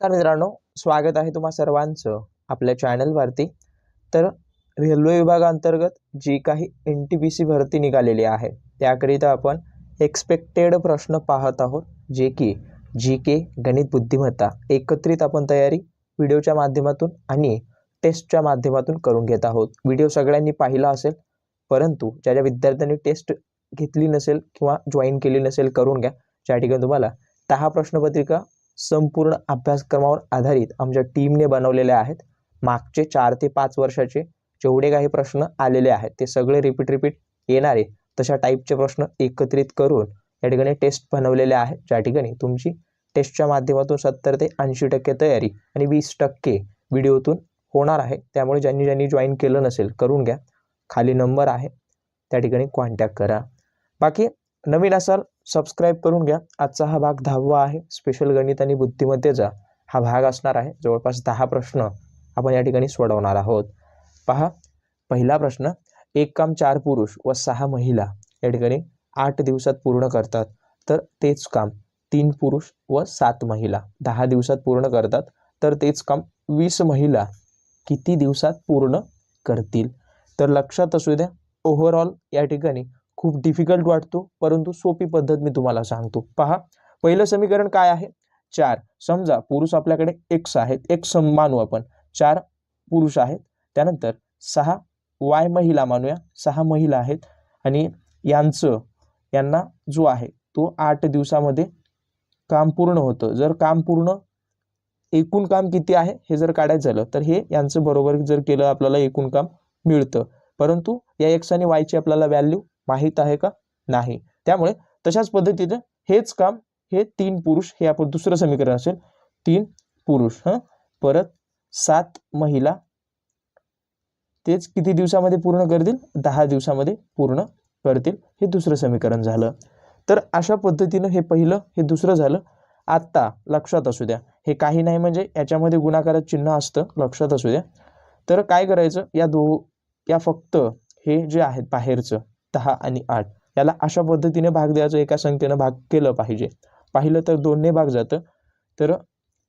तर मित्रांनो स्वागत आहे तुम्हा सर्वांचं आपल्या चॅनलवरती तर रेल्वे विभागाअंतर्गत जी काही एन टी पी सी भरती निघालेली आहे त्याकरिता आपण एक्सपेक्टेड प्रश्न पाहत आहोत जे की जी के गणित बुद्धिमत्ता एकत्रित आपण तयारी व्हिडिओच्या माध्यमातून आणि टेस्टच्या माध्यमातून करून घेत आहोत. व्हिडिओ सगळ्यांनी पाहिला असेल परंतु ज्या ज्या विद्यार्थ्यांनी टेस्ट घेतली नसेल किंवा जॉईन केली नसेल करून घ्या. ज्या ठिकाणी तुम्हाला दहा प्रश्नपत्रिका संपूर्ण अभ्यासक्रमावर आधारित आमच्या टीमने बनवलेले आहेत. मागचे चार ते पाच वर्षाचे जेवढे काही प्रश्न आलेले आहेत ते सगळे रिपीट रिपीट येणारे तशा टाईपचे प्रश्न एकत्रित करून या ठिकाणी टेस्ट बनवलेले आहेत. ज्या ठिकाणी तुमची टेस्टच्या माध्यमातून सत्तर ते ऐंशी टक्के तयारी आणि वीस टक्के व्हिडिओतून होणार आहे. त्यामुळे ज्यांनी ज्यांनी जॉईन केलं नसेल करून घ्या. खाली नंबर आहे. त्या ठिकाणी कॉन्टॅक्ट करा. बाकी नवीन असाल सबस्क्राईब करून घ्या. आजचा हा भाग दहावा आहे. स्पेशल गणित आणि बुद्धिमत्तेचा हा भाग असणार आहे. जवळपास दहा प्रश्न आपण या ठिकाणी सोडवणार आहोत. पहा पहिला प्रश्न एक काम चार पुरुष व सहा महिला या ठिकाणी आठ दिवसात पूर्ण करतात. तर तेच काम तीन पुरुष व सात महिला. दहा दिवसात पूर्ण करतात. तर तेच काम वीस महिला किती दिवसात पूर्ण करतील? तर लक्षात असू द्या ओव्हरऑल या ठिकाणी खूप डिफिकल्ट वाटतो. परंतु सोपी पद्धत मी तुम्हाला सांगतो. पहा पहिलं समीकरण काय आहे? चार. समजा पुरुष आपल्याकडे एक्स आहेत. एक्स मानू हो आपण. चार पुरुष आहेत. त्यानंतर सहा वाय महिला मानूया. सहा महिला आहेत. आणि यांचं यांना जो आहे तो आठ दिवसामध्ये काम पूर्ण होतं. जर काम पूर्ण एकूण काम किती आहे? हे जर काढायचं झालं तर हे यांचं बरोबर जर केलं आपल्याला एकूण काम मिळतं. परंतु या एक्स आणि वायची आपल्याला व्हॅल्यू माहीत आहे का? नाही. त्यामुळे तशाच पद्धतीनं हेच काम हे तीन पुरुष हे आपण दुसरं समीकरण असेल तीन पुरुष हं? परत सात महिला तेच किती दिवसामध्ये पूर्ण करतील? दहा दिवसामध्ये पूर्ण करतील. हे दुसरं समीकरण झालं. तर अशा पद्धतीनं हे पहिलं हे दुसरं झालं. आत्ता लक्षात असू द्या. हे काही नाही म्हणजे याच्यामध्ये गुणाकारात चिन्ह असतं. लक्षात असू द्या. तर काय करायचं? या दो या फक्त हे जे आहेत बाहेरचं दहा आणि आठ. याला अशा पद्धतीने भाग द्यायचं एका संख्येनं भाग केलं पाहिजे. पाहिलं तर दोनने भाग जातं. तर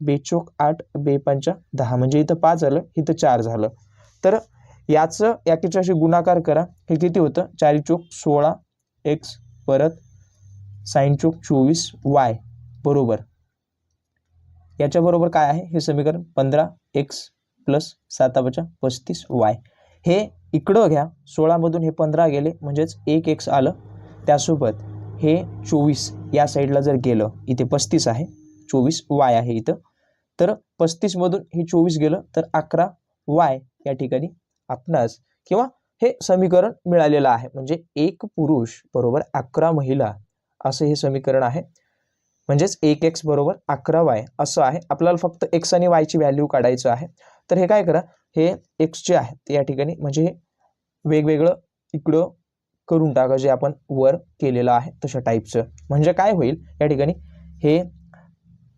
बेचोक आठ बे पंचा दहा. म्हणजे इथं पाच झालं इथं चार झालं. तर याचं याकेच्याशी गुणाकार करा. हे किती होतं? चारी चोक सोळा एक्स परत साईन चोक चोवीस वाय. बरोबर. याच्याबरोबर काय आहे? हे समीकरण पंधरा एक्स प्लस सातापाच्या पस्तीस वाय. हे इकडं घ्या. सोळामधून हे पंधरा गेले म्हणजेच एक एक्स आलं. त्यासोबत हे चोवीस या साईडला जर गेलं इथे पस्तीस आहे. चोवीस वाय आहे इथं. तर पस्तीसमधून हे चोवीस गेलं तर अकरा वाय या ठिकाणी आपणास किंवा हे समीकरण मिळालेलं आहे. म्हणजे एक पुरुष बरोबर अकरा महिला असं हे समीकरण आहे. म्हणजेच एक एक्स बरोबर अकरा वाय असं आहे. आपल्याला फक्त एक्स आणि वायची व्हॅल्यू काढायचं आहे. तर हे काय करा हे एक्स जे या ठिकाणी म्हणजे हे वेगवेगळं इकडं करून टाका जे आपण वर केलेलं आहे तशा टाईपचं म्हणजे काय होईल या ठिकाणी हे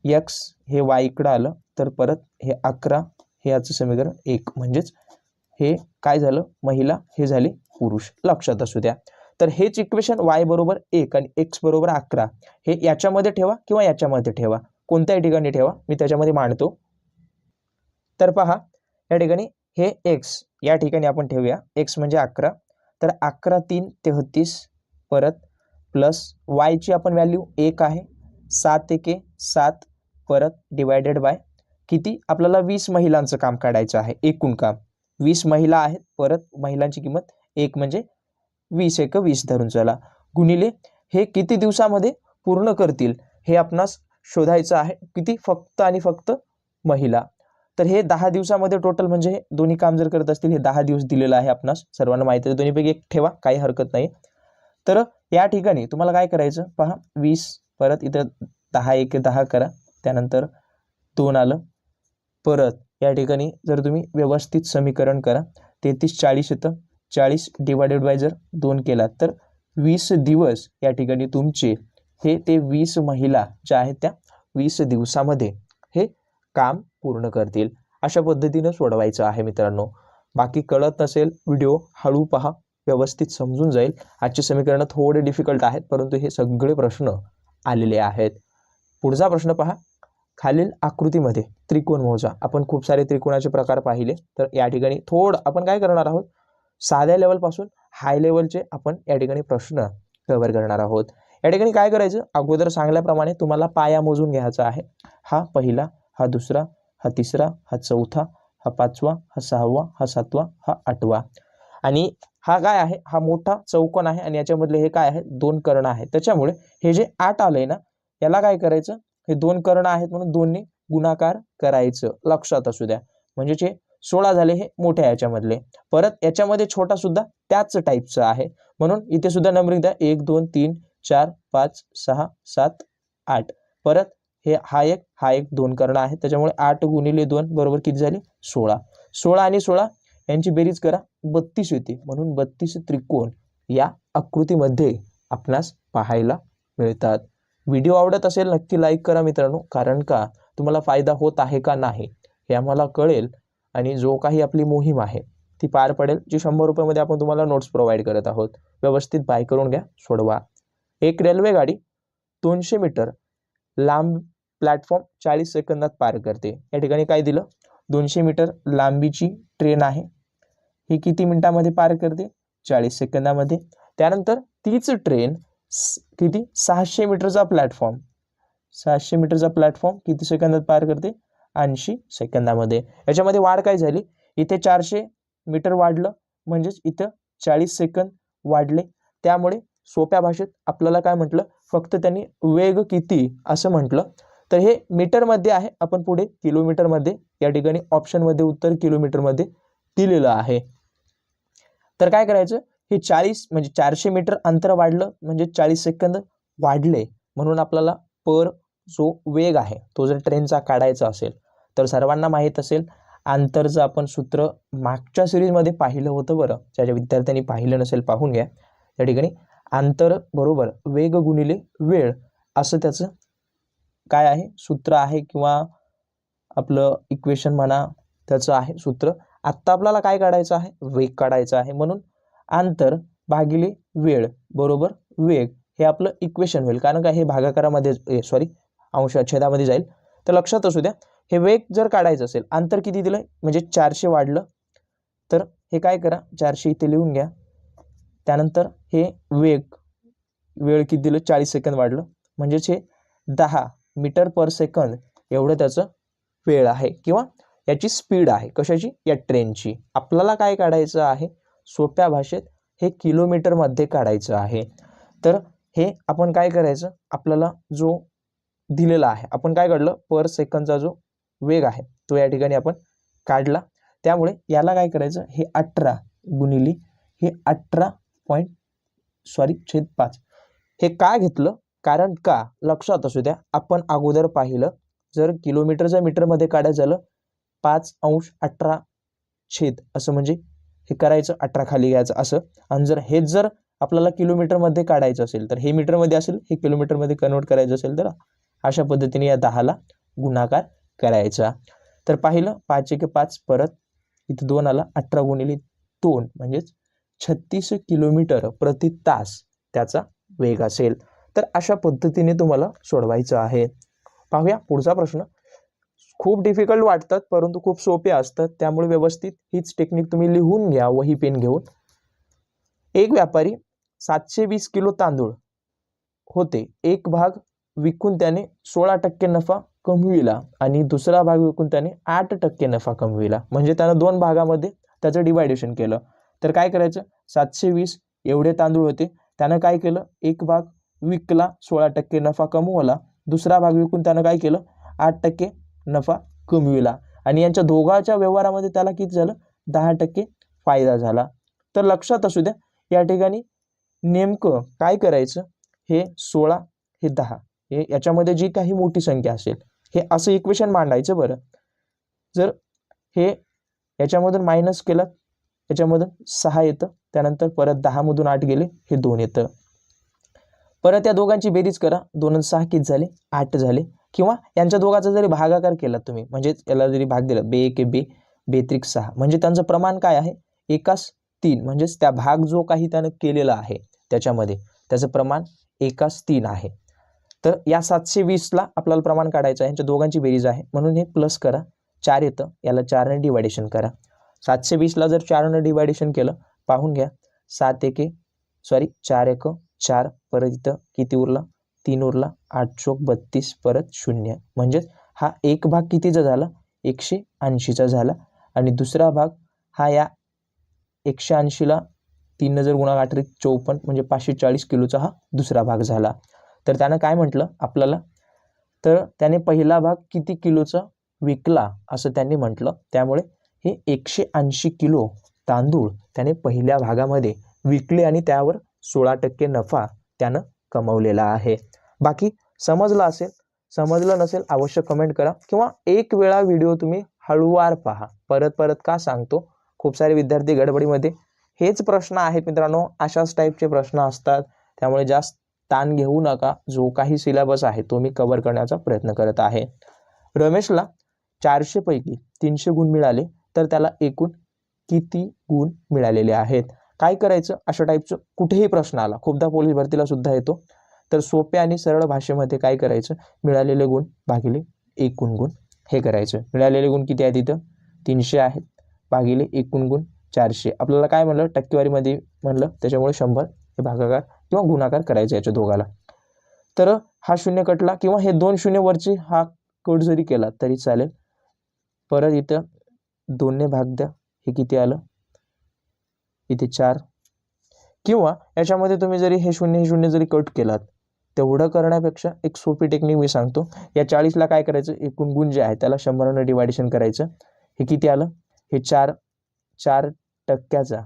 एक्स हे वाय इकडं आलं तर परत हे अकरा हे याचं समीकरण एक. म्हणजेच हे काय झालं? महिला हे झाले पुरुष. लक्षात असू द्या. तर हेच इक्वेशन वाय बरोबर एक आणि एक्स बरोबर अकरा. हे याच्यामध्ये ठेवा किंवा याच्यामध्ये ठेवा? कोणत्याही ठिकाणी ठेवा. मी त्याच्यामध्ये मांडतो. तर पहा या ठिकाणी हे एक्स या ठिकाणी आपण ठेवूया. एक्स म्हणजे अकरा. तर अकरा तीन तेहतीस परत प्लस वायची आपण व्हॅल्यू एक आहे. सात एके सात परत डिवायडेड बाय किती? आपल्याला वीस महिलांचं काम काढायचं आहे. एकूण काम. वीस महिला आहेत. परत महिलांची किंमत एक म्हणजे वीस एक वीस धरून चला. गुणिले हे किती दिवसामध्ये पूर्ण करतील? हे आपणास शोधायचं आहे. किती? फक्त आणि फक्त महिला. तर हे दहा दिवसामध्ये टोटल म्हणजे दोन्ही काम जर करत असतील हे दहा दिवस दिलेलं आहे आपणास. सर्वांना माहिती आहे दोन्हीपैकी एक ठेवा काही हरकत नाही. तर या ठिकाणी तुम्हाला काय करायचं पहा वीस परत इथं दहा एक दहा करा. त्यानंतर दोन आलं परत या ठिकाणी जर तुम्ही व्यवस्थित समीकरण करा तेहतीस चाळीस येतं. चाळीस डिवायडेड बाय जर दोन केलात तर वीस दिवस या ठिकाणी तुमचे हे ते वीस महिला ज्या आहेत त्या वीस दिवसामध्ये हे काम पूर्ण करतील. अशा पद्धतीनं सोडवायचं आहे मित्रांनो. बाकी कळत नसेल व्हिडिओ हळू पहा व्यवस्थित समजून जाईल. आजचे समीकरणं थोडे डिफिकल्ट आहेत परंतु हे सगळे प्रश्न आलेले आहेत. पुढचा प्रश्न पहा. खालील आकृतीमध्ये त्रिकोण मोजा. आपण खूप सारे त्रिकोणाचे प्रकार पाहिले तर या ठिकाणी थोडं आपण काय करणार आहोत? साध्या लेवलपासून हाय लेवलचे आपण या ठिकाणी प्रश्न कव्हर करणार आहोत. या ठिकाणी काय करायचं? अगोदर सांगल्याप्रमाणे तुम्हाला पाया मोजून घ्यायचा आहे. हा पहिला हा दुसरा हा तिसरा हा चौथा हा पाचवा हा सहावा हा सातवा हा आठवा. आणि हा काय आहे? हा मोठा चौकोन आहे आणि याच्यामधले हे काय आहे? दोन कर्ण आहे त्याच्यामुळे हे जे आठ आलंय ना याला काय करायचं? हे दोन कर्ण आहेत म्हणून दोन्ही गुणाकार करायचं. लक्षात असू द्या. म्हणजे जे सोळा झाले हे मोठ्या याच्यामधले. परत याच्यामध्ये छोटा सुद्धा त्याच टाईपचा आहे. म्हणून इथे सुद्धा नंबरिंग द्या एक दोन तीन चार पाच सहा सात आठ. परत हे हा एक हा एक दोन कर्ण आहे. त्याच्यामुळे आठ गुणिले दोन बरोबर किती झाले? सोळा. सोळा आणि सोळा यांची बेरीज करा. बत्तीस येते म्हणून बत्तीस त्रिकोण या आकृतीमध्ये आपणास पाहायला मिळतात. व्हिडिओ आवडत असेल नक्की लाईक करा मित्रांनो. कारण का? तुम्हाला फायदा होत आहे का नाही हे आम्हाला कळेल आणि जो काही आपली मोहीम आहे ती पार पडेल जी शंभर रुपयामध्ये आपण तुम्हाला नोट्स प्रोव्हाइड करत आहोत. व्यवस्थित बाय करून घ्या सोडवा. एक रेल्वे गाडी दोनशे मीटर लांब प्लॅटफॉर्म चाळीस सेकंदात पार करते. या ठिकाणी काय दिलं? दोनशे मीटर लांबीची ट्रेन आहे. ही किती मिनिटामध्ये पार करते? चाळीस सेकंदामध्ये. त्यानंतर तीच ट्रेन किती? सहाशे मीटरचा प्लॅटफॉर्म. सहाशे मीटरचा प्लॅटफॉर्म किती सेकंदात पार करते? ऐंशी सेकंदामध्ये. याच्यामध्ये वाढ काय झाली? इथे चारशे मीटर वाढलं म्हणजेच इथं चाळीस सेकंद वाढले. त्यामुळे सोप्या भाषेत आपल्याला काय म्हटलं? फक्त त्यांनी वेग किती असं म्हटलं. तर हे मीटरमध्ये आहे. आपण पुढे किलोमीटरमध्ये या ठिकाणी ऑप्शनमध्ये उत्तर किलोमीटरमध्ये दिलेलं आहे. तर काय करायचं? हे चाळीस म्हणजे चारशे मीटर अंतर वाढलं म्हणजे चाळीस सेकंद वाढले म्हणून आपल्याला पर जो वेग आहे तो जर ट्रेनचा काढायचा असेल तर सर्वांना माहीत असेल अंतरचं आपण सूत्र मागच्या सिरीजमध्ये पाहिलं होतं बरं. ज्याच्या विद्यार्थ्यांनी पाहिलं नसेल पाहून घ्या. त्या ठिकाणी अंतर बरोबर वेग गुणिले वेळ असं त्याचं काय आहे? सूत्र आहे किंवा आपलं इक्वेशन म्हणा त्याचं आहे सूत्र. आत्ता आपल्याला काय काढायचं आहे? वेग काढायचा आहे. म्हणून अंतर भागिले वेळ बरोबर? वेग हे आपलं इक्वेशन होईल. कारण का हे भागाकारामध्ये सॉरी अंश छेदामध्ये जाईल. तर लक्षात असू द्या हे वेग जर काढायचं असेल अंतर किती दिलं म्हणजे चारशे वाढलं. तर हे काय करा? चारशे इथे लिहून घ्या. त्यानंतर हे वेग वेळ किती दिलं? चाळीस सेकंद वाढलं. म्हणजेच हे दहा. मीटर पर सेकंद एवढं त्याचं वेळ आहे किंवा याची स्पीड आहे. कशाची? या ट्रेनची. आपल्याला काय काढायचं आहे? सोप्या भाषेत हे किलोमीटरमध्ये काढायचं आहे. तर हे आपण काय करायचं? आपल्याला जो दिलेला आहे आपण काय काढलं? पर सेकंदचा जो वेग आहे तो या ठिकाणी आपण काढला. त्यामुळे याला काय करायचं? हे अठरा गुणिली हे अठरा पॉईंट सॉरी छेद पाच. हे का घेतलं? कारण का? लक्षात असू द्या. आपण अगोदर पाहिलं जर किलोमीटरचं मीटरमध्ये काढायचं झालं पाच अंश अठरा छेद असं म्हणजे हे करायचं अठरा खाली घ्यायचं असं. आणि जर हेच जर आपल्याला किलोमीटरमध्ये काढायचं असेल तर हे मीटरमध्ये असेल हे किलोमीटरमध्ये कन्वर्ट करायचं असेल तर अशा पद्धतीने या दहाला गुणाकार करायचा. तर पाहिलं पाच एक पाच परत इथं दोन आला अठरा गुणिले दोन म्हणजेच छत्तीस किलोमीटर प्रति तास त्याचा वेग असेल. तर अशा पद्धतीने तुम्हाला सोडवायचं आहे. पाहूया पुढचा प्रश्न. खूप डिफिकल्ट वाटतात परंतु खूप सोपे असतात. त्यामुळे व्यवस्थित हीच टेक्निक तुम्ही लिहून घ्या वही पेन घेऊन. एक व्यापारी सातशे वीस किलो तांदूळ होते. एक भाग विकून त्याने सोळा टक्के नफा कमविला आणि दुसरा भाग विकून त्याने आठ टक्के नफा कमविला. म्हणजे त्यानं दोन भागामध्ये त्याचं डिवायडेशन केलं. तर काय करायचं? सातशे वीस एवढे तांदूळ होते. त्यानं काय केलं? एक भाग विकला सोळा टक्के नफा कमवला दुसरा भाग विकून त्यानं काय केलं? आठ टक्के नफा कमविला. आणि यांच्या दोघांच्या व्यवहारामध्ये त्याला किती झालं? दहा टक्के फायदा झाला. तर लक्षात असू द्या या ठिकाणी नेमकं काय करायचं? हे सोळा हे दहा हे याच्यामध्ये जी काही मोठी संख्या असेल हे असं इक्वेशन मांडायचं बरं. जर हे याच्यामधून मायनस केलं याच्यामधून सहा येतं त्यानंतर परत दहामधून आठ गेले हे दोन येतं. परत या दोघांची बेरीज करा. दोन सहा किती झाले? आठ झाले. किंवा यांच्या दोघांचा जरी भागाकार केला तुम्ही म्हणजेच याला जरी भाग दिला बे एक बे बेत्रिक सहा. म्हणजे त्यांचं प्रमाण काय आहे? एकास तीन. म्हणजेच त्या भाग जो काही त्यानं केलेला आहे त्याच्यामध्ये त्याचं प्रमाण एकास तीन आहे. तर या सातशे वीसला आपल्याला प्रमाण काढायचं आहे. यांच्या दोघांची बेरीज आहे. म्हणून हे प्लस करा. चार येतं. याला चारने डिवायडेशन करा. सातशे वीसला जर चारनं डिवायडेशन केलं पाहून घ्या. सात एके सॉरी चार एक चार परत इथं किती उरला? तीन उरला. आठ चोक बत्तीस परत शून्य. म्हणजेच हा एक भाग कितीचा झाला? एकशे ऐंशीचा झाला. आणि दुसरा भाग हा या एकशे ऐंशीला तीन जर गुणा गाठले चौपन्न म्हणजे पाचशे चाळीस किलोचा हा दुसरा भाग झाला. तर त्यानं काय म्हटलं आपल्याला? तर त्याने पहिला भाग किती किलोचा विकला असं त्यांनी म्हटलं. त्यामुळे हे एकशे ऐंशी किलो तांदूळ त्याने पहिल्या भागामध्ये विकले आणि त्यावर सोळा टक्के नफा त्यानं कमवलेला आहे. बाकी समजलं असेल समजलं नसेल अवश्य कमेंट करा किंवा एक वेळा व्हिडिओ तुम्ही हळूवार पहा. परत परत का सांगतो? खूप सारे विद्यार्थी गडबडीमध्ये हेच प्रश्न आहेत मित्रांनो. अशाच टाईपचे प्रश्न असतात. त्यामुळे जास्त ताण घेऊ नका. जो काही सिलेबस आहे तो मी कव्हर करण्याचा प्रयत्न करत आहे. रमेशला चारशेपैकी तीनशे गुण मिळाले तर त्याला एकूण किती गुण मिळालेले आहेत? काय करायचं? अशा टाईपचं कुठेही प्रश्न आला. खूपदा पोलीस भरतीला सुद्धा येतो. तर सोप्या आणि सरळ भाषेमध्ये काय करायचं? मिळालेले गुण भागिले एकूण गुण हे करायचं. मिळालेले गुण किती आहेत तिथं तीनशे आहेत. भागिले एकूण गुण चारशे. आपल्याला काय म्हणलं? टक्केवारीमध्ये म्हणलं. त्याच्यामुळे शंभर हे भागाकार किंवा गुणाकार करायचा याच्या दोघाला. तर हा शून्य कटला किंवा हे दोन शून्य वरचे हा कट जरी केला तरी चालेल. परत इथं दोनने भाग द्या. हे किती आलं? इथे चार. किंवा याच्यामध्ये तुम्ही जरी हे शून्य हे शून्य जरी कट केलात तेवढं करण्यापेक्षा एक सोपी टेक्निक मी सांगतो. या चाळीसला काय करायचं? एकूण गुण जे आहे त्याला शंभरानं डिवायडेशन करायचं. हे किती आलं? हे चार चार टक्क्याचा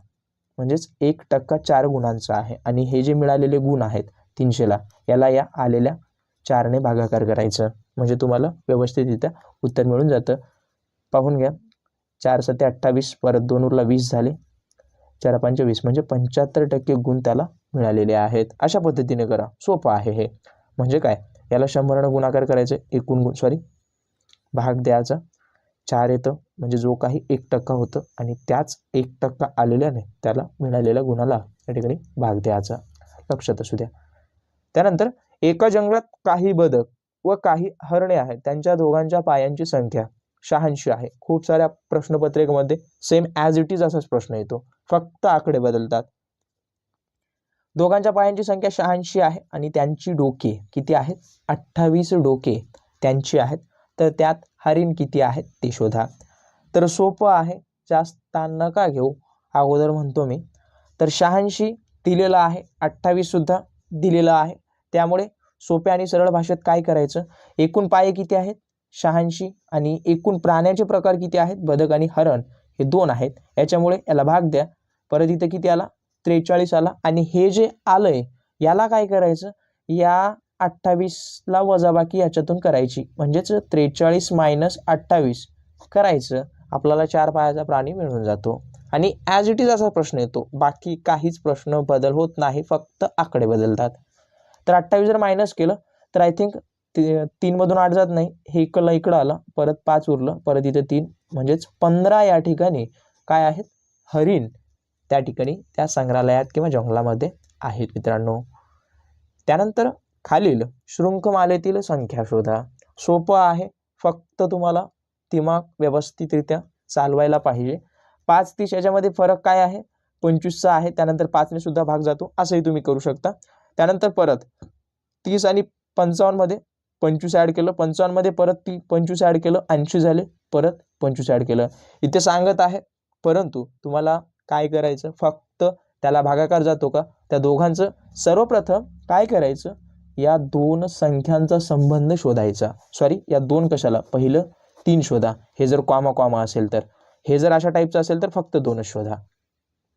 म्हणजेच एक टक्का चार गुणांचा आहे. आणि हे जे मिळालेले गुण आहेत तीनशेला याला या आलेल्या चारने भागाकार करायचं. म्हणजे तुम्हाला व्यवस्थितरित्या उत्तर मिळून जातं. पाहून घ्या. चार सते अठ्ठावीस परत दोन उरला वीस झाले. चार पंचवीस म्हणजे पंच्याहत्तर टक्के गुण त्याला मिळालेले आहेत. अशा पद्धतीने करा. सोपं आहे हे. म्हणजे काय? याला शंभरानं गुणाकार करायचं. एकूण गुण सॉरी भाग द्यायचा. चार येतं. म्हणजे जो काही एक टक्का होतं आणि त्याच एक टक्का आलेल्याने त्याला मिळालेल्या गुणाला या ठिकाणी भाग द्यायचा. लक्षात असू द्या. त्यानंतर एका जंगलात काही बदक व काही हरणे आहेत. त्यांच्या दोघांच्या पायांची संख्या. शहाऐंशी आहे. खूप साऱ्या प्रश्नपत्रिकेमध्ये सेम ॲज इट इज असाच प्रश्न येतो. फक्त आकडे बदलतात. दोघांच्या पायांची संख्या शहाऐंशी आहे आणि त्यांची डोके किती आहेत? अठ्ठावीस डोके त्यांची आहेत. तर त्यात हरिण किती आहेत ते शोधा. तर सोपं आहे. जास्त ताण नका घेऊ. अगोदर म्हणतो मी. तर शहाऐंशी दिलेलं आहे. अठ्ठावीस सुद्धा दिलेलं आहे. त्यामुळे सोप्या आणि सरळ भाषेत काय करायचं? एकूण पाये किती आहेत? शहाऐंशी आणि एकूण प्राण्याचे प्रकार किती आहेत? बदक आणि हरण हे दोन आहेत. याच्यामुळे याला भाग द्या. परत इथं किती आला? त्रेचाळीस आला. आणि हे जे आलंय याला काय करायचं? या अठ्ठावीसला वजाबाकी याच्यातून करायची. म्हणजेच त्रेचाळीस मायनस अठ्ठावीस करायचं. आपल्याला चार पायाचा प्राणी मिळून जातो. आणि ॲज इट इज असा प्रश्न येतो. बाकी काहीच प्रश्न बदल होत नाही. फक्त आकडे बदलतात. तर अठ्ठावीस जर मायनस केलं तर आय थिंक तीनमधून आठ जात नाही. हे इकडलं इकडं आलं. परत पाच उरलं. परत इथे तीन. म्हणजेच पंधरा या ठिकाणी काय आहेत? हरिण त्या ठिकाणी त्या संग्रहालयात किंवा जंगलामध्ये आहेत मित्रांनो. त्यानंतर खालील शृंखमालेतील संख्या शोधा. सोपं आहे. फक्त तुम्हाला दिमाग व्यवस्थितरित्या चालवायला पाहिजे. पाच तीस याच्यामध्ये फरक काय आहे? पंचवीसचा आहे. त्यानंतर पाचने सुद्धा भाग जातो. असंही तुम्ही करू शकता. त्यानंतर परत तीस आणि पंचावन्नमध्ये पंचवीस ॲड केलं पंचावन्नमध्ये परत ती पंचवीस ॲड केलं ऐंशी झाले परत पंचवीस ॲड केलं. इथे सांगत आहे परंतु तुम्हाला काय करायचं? फक्त त्याला भागाकार जातो का? त्या दोघांचं सर्वप्रथम काय करायचं? या दोन संख्यांचा संबंध शोधायचा. सॉरी या दोन कशाला? पहिलं तीन शोधा. हे जर कॉमा कॉमा असेल तर. हे जर अशा टाईपचं असेल तर फक्त दोनच शोधा.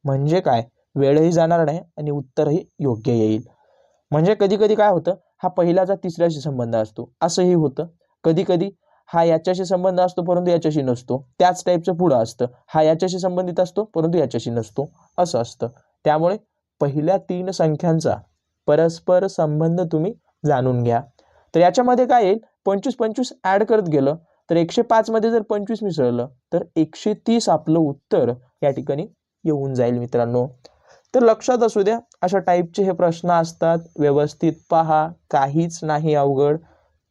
म्हणजे काय? वेळही जाणार नाही आणि उत्तरही योग्य येईल. म्हणजे कधी कधी काय होतं? हा पहिल्याचा तिसऱ्याशी संबंध असतो. असंही होतं. कधी कधी हा याच्याशी संबंध असतो परंतु याच्याशी नसतो. त्याच टाईपचं पुढं असतं. हा याच्याशी संबंधित असतो परंतु याच्याशी नसतो. असं असतं. त्यामुळे पहिल्या तीन संख्यांचा परस्पर संबंध तुम्ही जाणून घ्या. तर याच्यामध्ये काय येईल? पंचवीस पंचवीस ॲड करत गेलं तर एकशे पाचमध्ये जर पंचवीस मिसळलं तर एकशे तीस आपलं उत्तर या ठिकाणी येऊन जाईल मित्रांनो. तर लक्षात असू द्या अशा टाईपचे हे प्रश्न असतात. व्यवस्थित पहा काहीच नाही अवघड.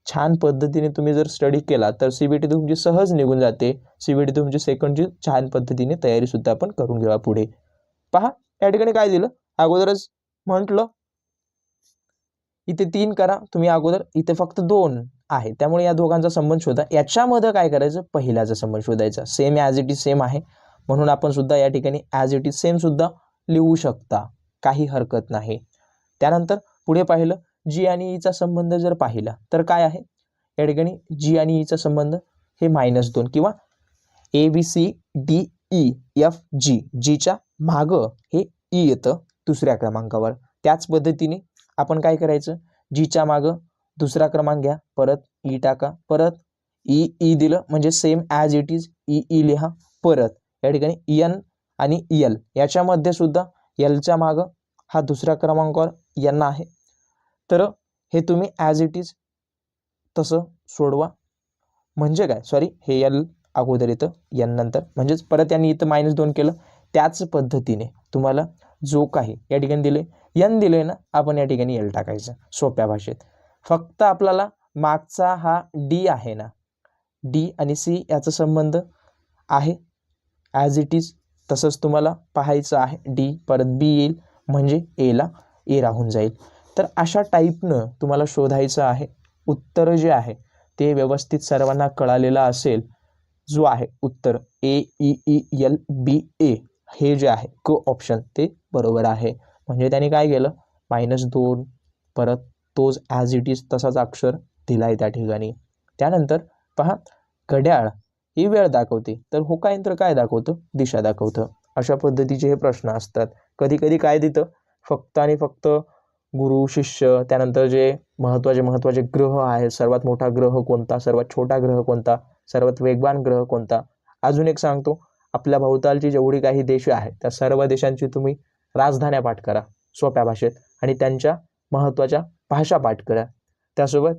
छान पद्धतीने तुम्ही जर स्टडी केला तर सी बी टी तुमची सहज निघून जाते. सी बी टी तुमची सेकंडची छान पद्धतीने तयारीसुद्धा आपण करून घेऊया पुढे. पहा या ठिकाणी काय दिलं? अगोदरच म्हटलं इथे तीन करा. तुम्ही अगोदर इथे फक्त दोन आहे. त्यामुळे या दोघांचा संबंध शोधा. याच्यामध्ये काय करायचं? पहिल्याचा संबंध शोधायचा. Same as it is same आहे. म्हणून आपण सुद्धा या ठिकाणी ॲज इट इज सेम सुद्धा लिहू शकता. काही हरकत नाही. त्यानंतर पुढे पाहिलं जी आणि e ईचा संबंध जर पाहिला तर काय आहे? या ठिकाणी जी आणि e ईचा संबंध हे मायनस दोन किंवा A B C D E F G जीच्या मागं हे ई येतं दुसऱ्या क्रमांकावर. त्याच पद्धतीने आपण काय करायचं? जीच्या मागं दुसरा क्रमांक घ्या परत ई टाका परत ई ई दिलं म्हणजे same as it is E E लिहा परत. या ठिकाणी एन आणि यल याच्यामध्ये सुद्धा यलच्या मागं हा दुसऱ्या क्रमांकावर यांना आहे. तर हे तुम्ही ॲज इट इज तसं सोडवा. म्हणजे काय? सॉरी हे यल अगोदर इथं यन नंतर. म्हणजेच परत यांनी इथं मायनस दोन केलं. त्याच पद्धतीने तुम्हाला जो काही या ठिकाणी दिले यन दिले ना आपण या ठिकाणी यल टाकायचं. सोप्या भाषेत. फक्त आपल्याला मागचा हा डी आहे ना डी आणि सी याचा संबंध आहे. ॲज इट इज तसंच तुम्हाला पाहायचं आहे डी परत बी येईल म्हणजे एला ए राहून जाईल. तर अशा टाईपनं तुम्हाला शोधायचं आहे. उत्तर जे आहे ते व्यवस्थित सर्वांना कळालेलं असेल जो आहे उत्तर A E E L B A हे जे आहे क ऑप्शन ते बरोबर आहे. म्हणजे त्याने काय केलं? मायनस दोन परत तोच ॲज इट इज तसाच अक्षर दिला आहे त्या ठिकाणी. त्यानंतर पहा घड्याळ ही वेळ दाखवते. तर होका यंत्र काय दाखवतं? दिशा दाखवतं. अशा पद्धतीचे हे प्रश्न असतात. कधी कधी काय देतं? फक्त आणि फक्त गुरु शिष्य त्यानंतर जे महत्त्वाचे महत्त्वाचे ग्रह आहेत सर्वात मोठा ग्रह कोणता? सर्वात छोटा ग्रह कोणता? सर्वात वेगवान ग्रह कोणता? अजून एक सांगतो. आपल्या भोवतालची जेवढी काही देश आहेत त्या सर्व देशांची तुम्ही राजधान्या पाठ करा सोप्या भाषेत. आणि त्यांच्या महत्त्वाच्या भाषा पाठ करा. त्यासोबत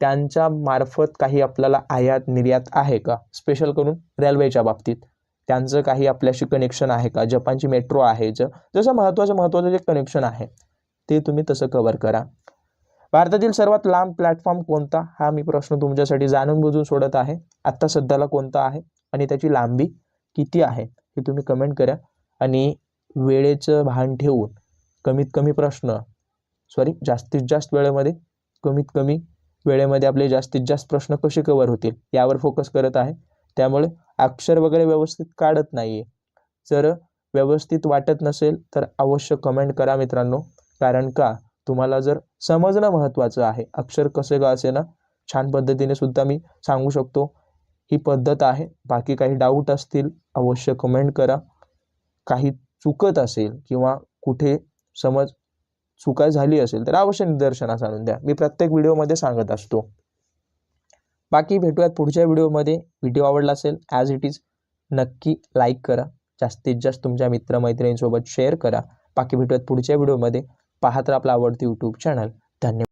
त्यांच्या मार्फत काही आपल्याला आयात निर्यात आहे का? स्पेशल करून रेल्वेच्या बाबतीत. त्यांचं काही आपल्याशी कनेक्शन आहे का? जपानची मेट्रो आहे ज जसं महत्त्वाचं महत्त्वाचं जे कनेक्शन आहे ते तुम्ही तसं कवर करा. भारतातील सर्वात लांब प्लॅटफॉर्म कोणता? हा मी प्रश्न तुमच्यासाठी जाणून बुजून सोडत आहे. आत्ता सध्याला कोणता आहे? आणि त्याची लांबी किती आहे? हे तुम्ही कमेंट करा. आणि वेळेचं भान ठेवून कमीत कमी प्रश्न सॉरी जास्तीत जास्त वेळेमध्ये कमीत कमी वेळेमध्ये आपले जास्तीत जास्त प्रश्न कसे कवर होतील यावर फोकस करत आहे. त्यामुळे अक्षर वगैरे व्यवस्थित काढत नाही आहे जर व्यवस्थित वाटत नसेल तर अवश्य कमेंट करा मित्रांनो. कारण का? तुम्हाला जर समजणं महत्त्वाचं आहे अक्षर कसे का असे ना छान पद्धतीने सुद्धा मी सांगू शकतो. ही पद्धत आहे. बाकी काही डाऊट असतील अवश्य कमेंट करा. काही चुकत असेल किंवा कुठे समज चुका झाली असेल तर अवश्य निदर्शनास आणून द्या. मी प्रत्येक व्हिडिओमध्ये सांगत असतो. बाकी भेटूयात पुढच्या व्हिडिओमध्ये. व्हिडिओ आवडला असेल ॲज इट इज नक्की लाईक करा. जास्तीत जास्त तुमच्या मित्रमैत्रिणींसोबत शेअर करा. बाकी भेटूयात पुढच्या व्हिडिओमध्ये. पाहत आपला आवडती यूट्यूब चॅनल धन्यवाद.